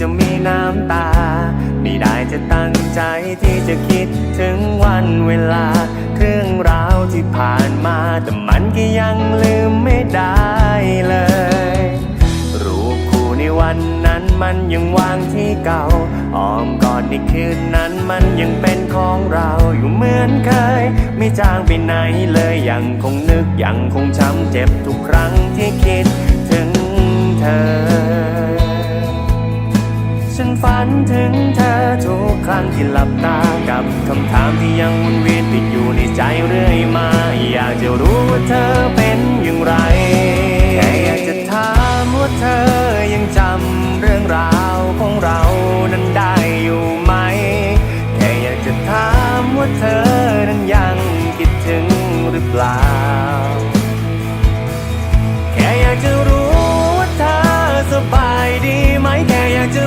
จะมีน้ำตา ไม่ได้จะตั้งใจที่จะคิดถึงวันเวลาเครื่องราวที่ผ่านมา แต่มันก็ยังลืมไม่ได้เลย รูปคู่ในวันนั้นมันยังวางที่เก่าอ้อมกอดในคืนนั้นมันยังเป็นของเราอยู่เหมือนเคย ไม่จางไปไหนเลยยังคงนึกยังคงช้ำเจ็บทุกครั้งที่คิดถึงเธอ ฝันถึงเธอทุกครั้งที่หลับตากับคำถามที่ยังวนเวียนติดอยู่ในใจเรื่อยมา อยากจะรู้ว่าเธอเป็นอย่างไรแค่อยากจะถามว่าเธอยังจำเรื่องราวของเรานั้นได้อยู่ไหมแค่อยากจะถามว่าเธอนั้นยังคิดถึงหรือเปล่า แค่อยากจะรู้ว่าเธอสบายดีไหมแค่อยากจะ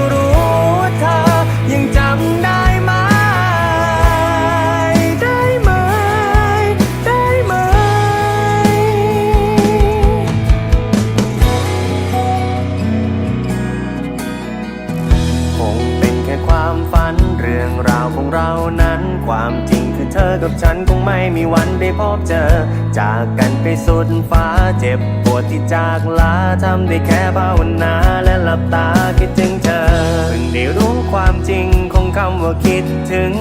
ฝัน เรื่องราวของเรานั้น ความจริงคือเธอกับฉันคงไม่มีวันได้พบเจอ จากกันไปสุดฟ้าเจ็บปวดที่จากลาทำได้แค่ภาวนาและหลับตาคิดถึงเธอเพิ่งได้รู้ความจริงของคำว่าคิดถึง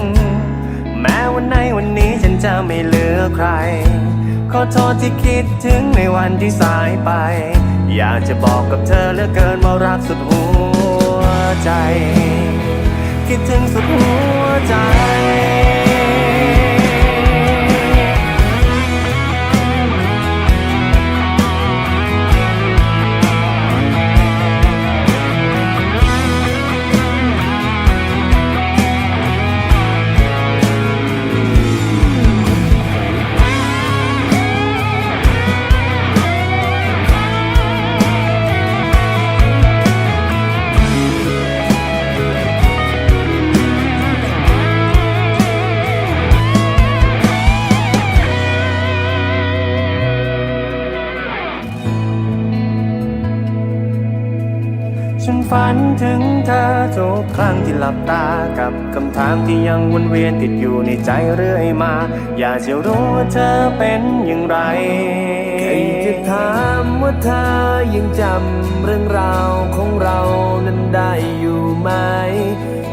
แม้วันในวันนี้ฉันจะไม่เหลือใคร ขอโทษที่คิดถึงในวันที่สายไป อยากจะบอกกับเธอเหลือเกินว่ารักสุดหัวใจ คิดถึงสุดหัวใจ ฉันฝันถึงเธอทุกครั้งที่หลับตากับคำถามที่ยังวนเวียนติดอยู่ในใจเรื่อยมา อยากจะรู้ว่าเธอเป็นอย่างไรแค่อยากจะถามว่าเธอยังจำเรื่องราวของเรานั้นได้อยู่ไหม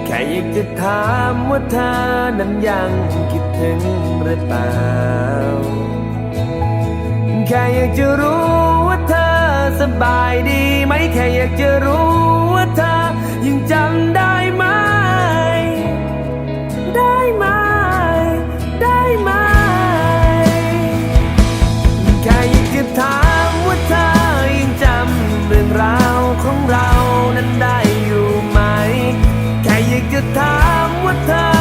แค่อยากจะถามว่าเธอนั้นยังคิดถึงหรือเปล่าแค่อยากจะรู้ บายดีไหมแค่อยากจะรู้ว่าเธอยังจำได้ไหม ได้ไหม ได้ไหม แค่อยากจะถามว่าเธอยังจำเรื่องราวของเรานั้นได้อยู่ไหม แค่อยากจะถามว่าเธอ